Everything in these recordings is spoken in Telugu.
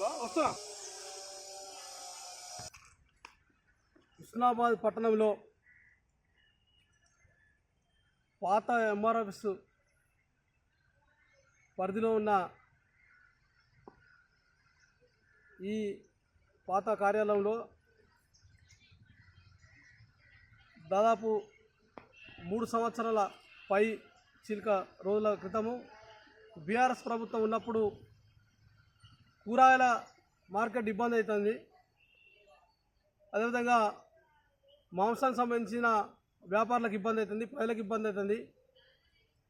హలో వస్తున్నా హుస్నాబాద్ పట్టణంలో పాత ఎంఆర్ఎఫ్ఎస్ పరిధిలో ఉన్న ఈ పాత కార్యాలయంలో దాదాపు మూడు సంవత్సరాల పై చిలుక రోజుల క్రితము బీఆర్ఎస్ ప్రభుత్వం ఉన్నప్పుడు కూరగాయల మార్కెట్ ఇబ్బంది అవుతుంది. అదేవిధంగా మాంసానికి సంబంధించిన వ్యాపారులకు ఇబ్బంది అవుతుంది ప్రజలకు ఇబ్బంది అవుతుంది.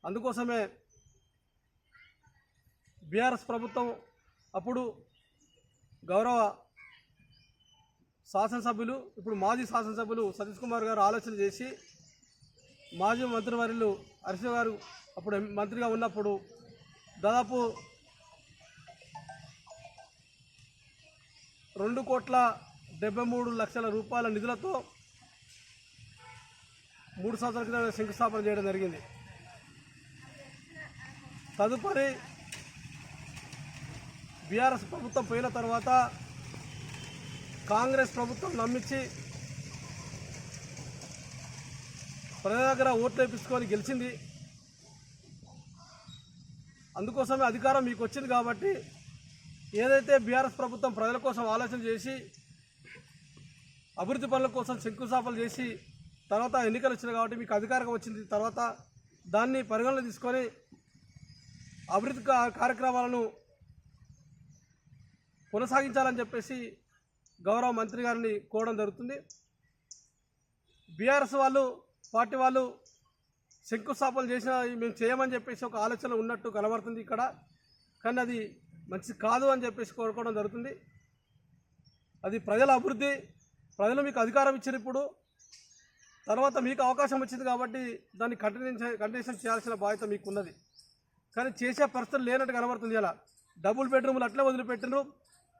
అందుకోసమే బీఆర్ఎస్ ప్రభుత్వం అప్పుడు గౌరవ శాసనసభ్యులు ఇప్పుడు మాజీ శాసనసభ్యులు సతీష్ కుమార్ గారు ఆలోచన చేసి మాజీ మంత్రివర్యులు హర్ష గారు అప్పుడు మంత్రిగా ఉన్నప్పుడు దాదాపు రెండు కోట్ల డెబ్బై మూడు లక్షల రూపాయల నిధులతో మూడు సంవత్సరాల క్రితం శంకుస్థాపన చేయడం జరిగింది. తదుపరి బీఆర్ఎస్ ప్రభుత్వం పోయిన తర్వాత కాంగ్రెస్ ప్రభుత్వం నమ్మించి ప్రజల దగ్గర ఓట్లు వేపించుకొని గెలిచింది. అందుకోసమే అధికారం మీకు వచ్చింది కాబట్టి ఏదైతే బీఆర్ఎస్ ప్రభుత్వం ప్రజల కోసం ఆలోచన చేసి అభివృద్ధి పనుల కోసం శంకుస్థాపనలు చేసి తర్వాత ఎన్నికలు వచ్చినాయి కాబట్టి మీకు అధికారం వచ్చింది తర్వాత దాన్ని పరిగణన తీసుకొని అభివృద్ధి కార్యక్రమాలను కొనసాగించాలని చెప్పేసి గౌరవ మంత్రి గారిని కోరడం జరుగుతుంది. బీఆర్ఎస్ వాళ్ళు పార్టీ వాళ్ళు శంకుస్థాపన చేసిన మేము చేయమని చెప్పేసి ఒక ఆలోచన ఉన్నట్టు కనబడుతుంది ఇక్కడ. కానీ అది మంచిది కాదు అని చెప్పేసి కోరుకోవడం జరుగుతుంది. అది ప్రజల అభివృద్ధి ప్రజలు మీకు అధికారం ఇచ్చారు ఇప్పుడు. తర్వాత మీకు అవకాశం వచ్చింది కాబట్టి దాన్ని కంటిన్యూ కంటిన్యూషన్ చేయాల్సిన బాధ్యత మీకు ఉన్నది కానీ చేసే పరిస్థితులు లేనట్టు కనబడుతుంది ఇలా. డబుల్ బెడ్రూమ్లు అట్లే వదిలిపెట్టినరు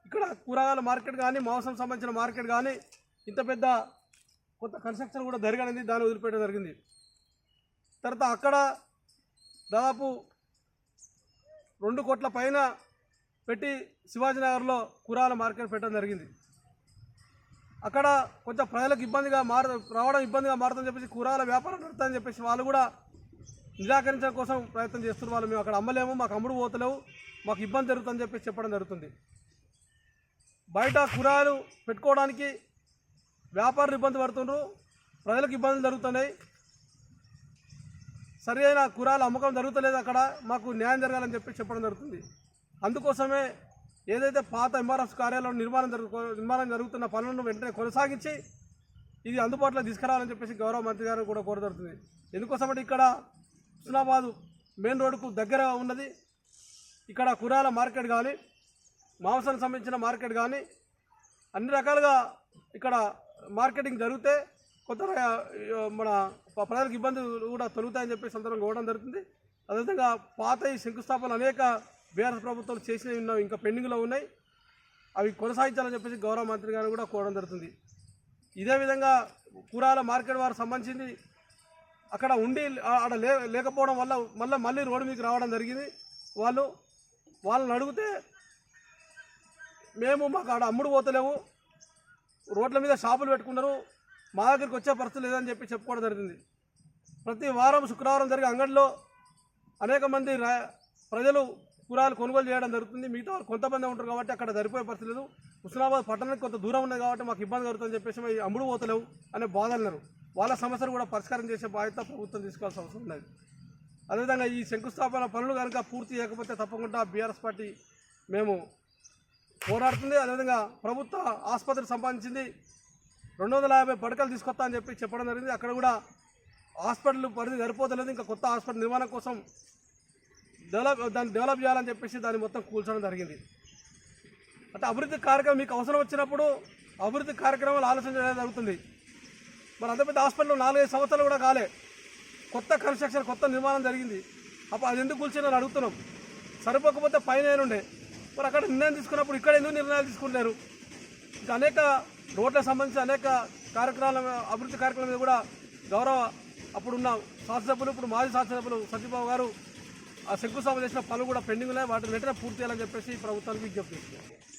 ఇక్కడ కూరగాయల మార్కెట్ కానీ మాంసం సంబంధించిన మార్కెట్ కానీ ఇంత పెద్ద కొత్త కన్స్ట్రక్షన్ కూడా జరగనింది దాన్ని వదిలిపెట్టడం జరిగింది. తర్వాత అక్కడ దాదాపు రెండు కోట్ల పైన పెట్టి శివాజీనగర్లో కురాల మార్కెట్ పెట్టడం జరిగింది. అక్కడ కొంచెం ప్రజలకు ఇబ్బందిగా మార రావడం ఇబ్బందిగా మారుతుందని చెప్పేసి కూరాల వ్యాపారం నడుతుందని చెప్పేసి వాళ్ళు కూడా నిరాకరించడం కోసం ప్రయత్నం చేస్తున్నారు. వాళ్ళు మేము అక్కడ అమ్మలేము మాకు అమ్ముడు పోతలేవు మాకు ఇబ్బంది జరుగుతుందని చెప్పేసి చెప్పడం జరుగుతుంది. బయట కూరగాయలు పెట్టుకోవడానికి వ్యాపారులు ఇబ్బంది పడుతుండ్రు ప్రజలకు ఇబ్బందులు జరుగుతున్నాయి. సరి అయిన కూరగాయల అమ్మకం జరుగుతలేదు అక్కడ మాకు న్యాయం జరగాలని చెప్పి చెప్పడం జరుగుతుంది. అందుకోసమే ఏదైతే పాత ఎంఆర్ఎఫ్ కార్యాలయం నిర్మాణం జరుగు నిర్మాణం జరుగుతున్న పనులను వెంటనే కొనసాగించి ఇది అందుబాటులో తీసుకురావాలని చెప్పేసి గౌరవ మంత్రి గారు కూడా కోరదడుతుంది ఎందుకోసమంటే ఇక్కడ హుస్నాబాదు మెయిన్ రోడ్డుకు దగ్గర ఉన్నది. ఇక్కడ కూరగాయల మార్కెట్ కానీ మాంసానికి సంబంధించిన మార్కెట్ కానీ అన్ని రకాలుగా ఇక్కడ మార్కెటింగ్ జరిగితే కొత్త మన ప్రజలకు ఇబ్బందులు కూడా తొలుగుతాయని చెప్పి సందర్భంగా ఇవ్వడం జరుగుతుంది. అదేవిధంగా పాత ఈ శంకుస్థాపనలు అనేక బీఆర్ఎస్ ప్రభుత్వాలు చేసినవి ఉన్నాయి ఇంకా పెండింగ్లో ఉన్నాయి. అవి కొనసాగించాలని చెప్పేసి గౌరవ మంత్రి గారు కూడా కోరడం జరుగుతుంది. ఇదే విధంగా కూరగాయల మార్కెట్ వారికి సంబంధించింది అక్కడ ఉండి అక్కడ లే లేకపోవడం వల్ల మళ్ళీ మళ్ళీ రోడ్డు మీకు రావడం జరిగింది. వాళ్ళు వాళ్ళని అడిగితే మేము మాకు ఆడ అమ్ముడు పోతలేము రోడ్ల మీద షాపులు పెట్టుకున్నారు మా దగ్గరికి వచ్చే పరిస్థితి లేదని చెప్పి చెప్పుకోవడం జరిగింది. ప్రతి వారం శుక్రవారం జరిగే అంగడిలో అనేక మంది ప్రజలు కురాలు కొనుగోలు చేయడం జరుగుతుంది. మిగతా వాళ్ళు కొంతమంది ఉంటారు కాబట్టి అక్కడ సరిపోయే పరిస్థితి లేదు. హుస్నాబాద్ పట్టణానికి కొంత దూరం ఉన్నది కాబట్టి మాకు ఇబ్బంది కలుగుతుందని చెప్పేసి మేము అమ్ముడు పోతలేవు అనే బాధ అన్నారు వాళ్ళ సమస్యలు కూడా పరిష్కారం చేసే బాధ్యత ప్రభుత్వం తీసుకోవాల్సిన అవసరం ఉన్నది. అదేవిధంగా ఈ శంకుస్థాపన పనులు కనుక పూర్తి చేయకపోతే తప్పకుండా బీఆర్ఎస్ పార్టీ మేము పోరాడుతుంది. అదేవిధంగా ప్రభుత్వ ఆసుపత్రి సంపాదించింది రెండు వందల యాభై పడకలు తీసుకొస్తా అని చెప్పి చెప్పడం జరిగింది. అక్కడ కూడా హాస్పిటల్ పరిధి సరిపోతలేదు. ఇంకా కొత్త హాస్పిటల్ నిర్మాణం కోసం డెవలప్ దాన్ని డెవలప్ చేయాలని చెప్పేసి దాన్ని మొత్తం కూల్చడం జరిగింది. అంటే అభివృద్ధి కార్యక్రమం మీకు అవసరం వచ్చినప్పుడు అభివృద్ధి కార్యక్రమాలు ఆలోచన చేయడం జరుగుతుంది. మరి అంత పెద్ద హాస్పిటల్ నాలుగైదు సంవత్సరాలు కూడా కాలే. కొత్త కన్స్ట్రక్షన్ కొత్త నిర్మాణం జరిగింది. అప్పుడు అది ఎందుకు కూల్చిందని అడుగుతున్నాం. సరిపోకపోతే పైన ఉండే? మరి అక్కడ నిర్ణయం తీసుకున్నప్పుడు ఇక్కడ ఎందుకు నిర్ణయాలు తీసుకుంటారు ఇంకా అనేక రోడ్లకు సంబంధించి అనేక కార్యక్రమాల అభివృద్ధి కార్యక్రమం మీద కూడా గౌరవ అప్పుడున్న శాసనసభ్యులు ఇప్పుడు మాజీ శాసనసభ్యులు సత్యబాబు గారు శంకుస్థాపన చేసిన పనులు కూడా పెండింగ్ ఉన్నాయి. వాటిని వెంటనే పూర్తి చేయాలని చెప్పేసి ప్రభుత్వానికి విజ్ఞప్తి చేస్తున్నారు